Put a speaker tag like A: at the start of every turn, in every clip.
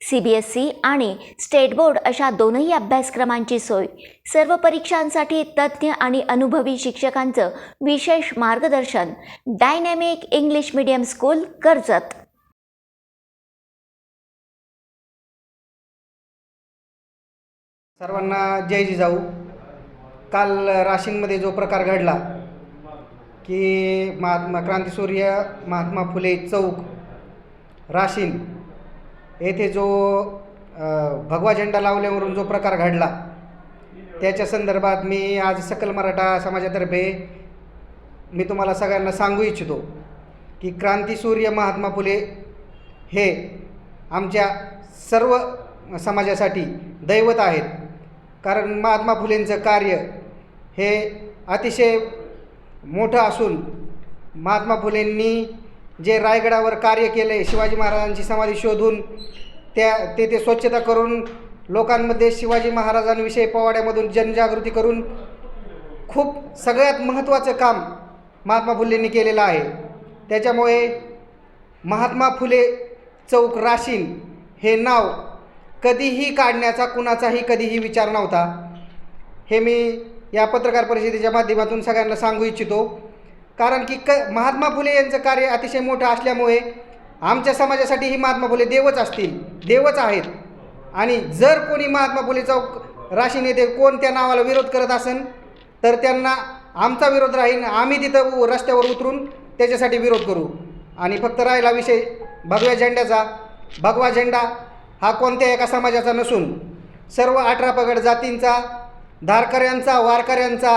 A: C B S E आणि state board अशा दोनही अभ्यासक्रमांची सोय. सर्व परीक्षांसाठी तज्ज्ञ आणि अनुभवी शिक्षकांचं विशेष मार्गदर्शन dynamic English medium school Karjat.
B: सर्वांना जय जिजाऊ. काल राशीनमध्ये जो प्रकार घडला की महात्मा क्रांतीसूर्य महात्मा फुले चौक राशीन येथे जो भगवा झेंडा लावल्यावरून जो प्रकार घडला त्याच्या संदर्भात मी आज सकल मराठा समाजातर्फे मी तुम्हाला सगळ्यांना सांगू इच्छितो की क्रांतीसूर्य महात्मा फुले हे आमच्या सर्व समाजासाठी दैवत आहेत. कारण महात्मा फुलेंचं कार्य हे अतिशय मोठं असून महात्मा फुलेंनी जे रायगडावर कार्य केले शिवाजी महाराजांची समाधी शोधून त्या तेथे स्वच्छता करून लोकांमध्ये शिवाजी महाराजांविषयी पोवाड्यामधून जनजागृती करून खूप सगळ्यात महत्त्वाचं काम महात्मा फुलेंनी केलेलं आहे. त्याच्यामुळे महात्मा फुले चौक राशीन हे नाव कधीही काढण्याचा कुणाचाही कधीही विचार नव्हता. हे मी या पत्रकार परिषदेच्या माध्यमातून सगळ्यांना सांगू इच्छितो. कारण की क महात्मा फुले यांचं कार्य अतिशय मोठं असल्यामुळे आमच्या समाजासाठी ही महात्मा फुले देवच असतील देवच आहेत. आणि जर कोणी महात्मा फुले चौक राशी नेते कोण त्या नावाला विरोध करत असेल तर त्यांना आमचा विरोध राहील आम्ही तिथं उ- रस्त्यावर उतरून त्याच्यासाठी विरोध करू. आणि फक्त राहिला विषय भगव्या झेंड्याचा. भगवा झेंडा हा कोणत्या एका समाजाचा नसून सर्व अठरा पगड जातींचा धारकऱ्यांचा वारकऱ्यांचा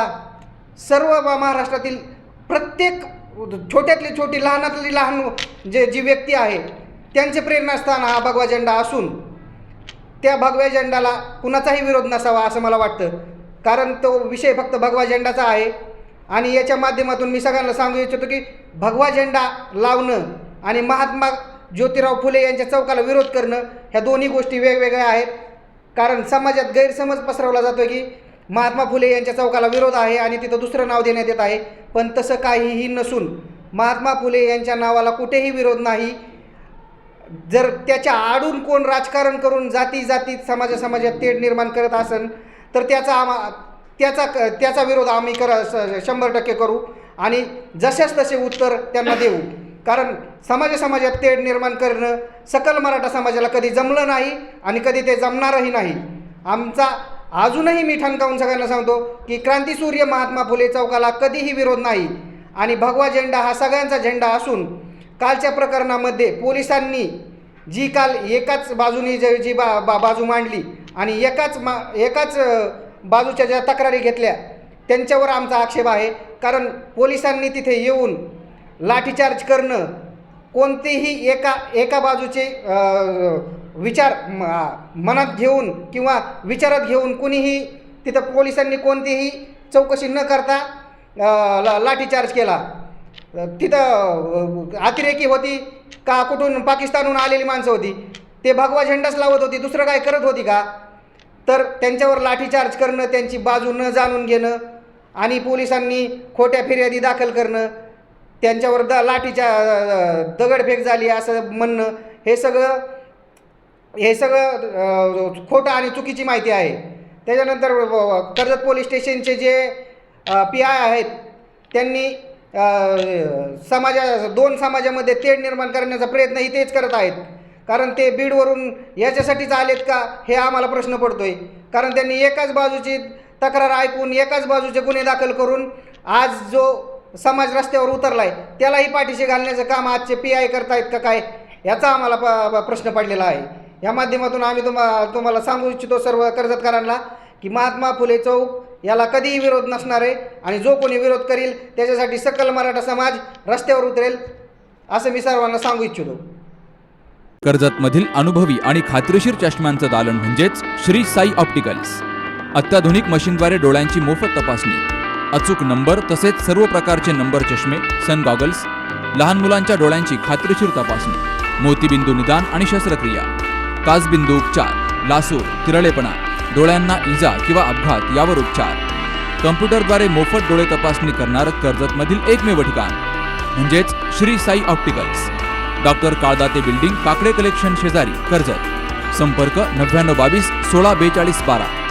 B: सर्व महाराष्ट्रातील प्रत्येक छोट्यातली छोटी लहानातली लहान जे जी व्यक्ती आहे त्यांचे प्रेरणास्थान हा भगवा झेंडा असून त्या भगव्या झेंडाला कुणाचाही विरोध नसावा असं मला वाटतं. कारण तो विषय फक्त भगवा झेंडाचा आहे. आणि याच्या माध्यमातून मी सगळ्यांना सांगू इच्छितो की भगवा झेंडा लावणं आणि महात्मा ज्योतिराव फुले यांच्या चौकाला विरोध करणं ह्या दोन्ही गोष्टी वेगवेगळ्या आहेत. कारण समाजात गैरसमज पसरवला जातो की महात्मा फुले यांच्या चौकाला विरोध आहे आणि तिथं दुसरं नाव देण्यात येत आहे. पण तसं काहीही नसून महात्मा फुले यांच्या नावाला कुठेही विरोध नाही. जर त्याच्या आडून कोण राजकारण करून जाती जातीत समाजा समाजात तेढ निर्माण करत असन तर त्याचा आमा त्याचा क- त्याचा विरोध आम्ही कर स- शंभर टक्के करू आणि जसेच तसे उत्तर त्यांना देऊ. कारण समाजा समाजात तेढ निर्माण करणं सकल मराठा समाजाला कधी जमलं नाही आणि कधी ते जमणारही नाही. आमचा अजूनही मी ठणकावून सगळ्यांना सांगतो की क्रांतीसूर्य महात्मा फुले चौकाला कधीही विरोध नाही. आणि भगवा झेंडा हा सगळ्यांचा झेंडा असून कालच्या प्रकरणामध्ये पोलिसांनी जी काल एकाच बाजूनी जे जी बा बा बाजू मांडली आणि एकाच मा एकाच बाजूच्या ज्या तक्रारी घेतल्या त्यांच्यावर आमचा आक्षेप आहे. कारण पोलिसांनी तिथे येऊन लाठीचार्ज करणं कोणतेही एका एका बाजूचे विचार म- मनात घेऊन किंवा विचारात घेऊन कुणीही तिथं पोलिसांनी कोणतीही चौकशी न करता ला लाठीचार्ज केला. तिथं अतिरेकी होती का कुठून पाकिस्तानहून आलेली माणसं होती ते भगवा झेंडाच लावत होती दुसरं काय करत होती का? तर त्यांच्यावर लाठीचार्ज करणं त्यांची बाजू न जाणून घेणं आणि पोलिसांनी खोट्या फिर्यादी दाखल करणं त्यांच्यावर द लाठीच्या दगडफेक झाली असं म्हणणं हे सगळं हे सगळं खोटं आणि चुकीची माहिती आहे. त्याच्यानंतर कर्जत पोलीस स्टेशनचे जे पी आय आहेत त्यांनी समाजा दोन समाजामध्ये तेढ निर्माण करण्याचा प्रयत्न तेच करत आहेत. कारण ते बीडवरून याच्यासाठीच आलेत का हे आम्हाला प्रश्न पडतोय. कारण त्यांनी एकाच बाजूची तक्रार ऐकून एकाच बाजूचे गुन्हे दाखल करून आज जो समाज रस्त्यावर उतरलाय त्यालाही पाठीशी घालण्याचं काम आजचे पी आय करतायत का काय? याचा आम्हाला प प्रश्न पडलेला आहे. या माध्यमातून आम्ही तुम्हा तुम्हाला सांगू इच्छितो सर्व कर्जतकारांना की महात्मा फुले चौक याला कधीही विरोध नसणार आहे आणि जो कोणी विरोध करील त्याच्यासाठी सकल मराठा समाज रस्त्यावर उतरेल असं मी सर्वांना सांगू इच्छितो.
C: कर्जतमधील अनुभवी आणि खात्रीशीर चष्म्यांचं दालन म्हणजेच श्री साई ऑप्टिकल्स. अत्याधुनिक मशीनद्वारे डोळ्यांची मोफत तपासणी. अचूक नंबर तसेच सर्व प्रकारचे नंबर चष्मे सन गॉगल्स लहान मुलांच्या डोळ्यांची खात्रीशीर तपासणी मोतीबिंदू निदान आणि शस्त्रक्रिया काचबिंदू उपचार लासूर तिरळेपणा डोळ्यांना इजा किंवा अपघात यावर उपचार. कम्प्युटरद्वारे मोफत डोळे तपासणी करणारं कर्जतमधील एकमेव ठिकाण म्हणजेच Shri Sai opticals. Doctor Kaldate building Kakade collection शेजारी कर्जत. संपर्क नव्याण्णव बावीस सोळा बेचाळीस बारा.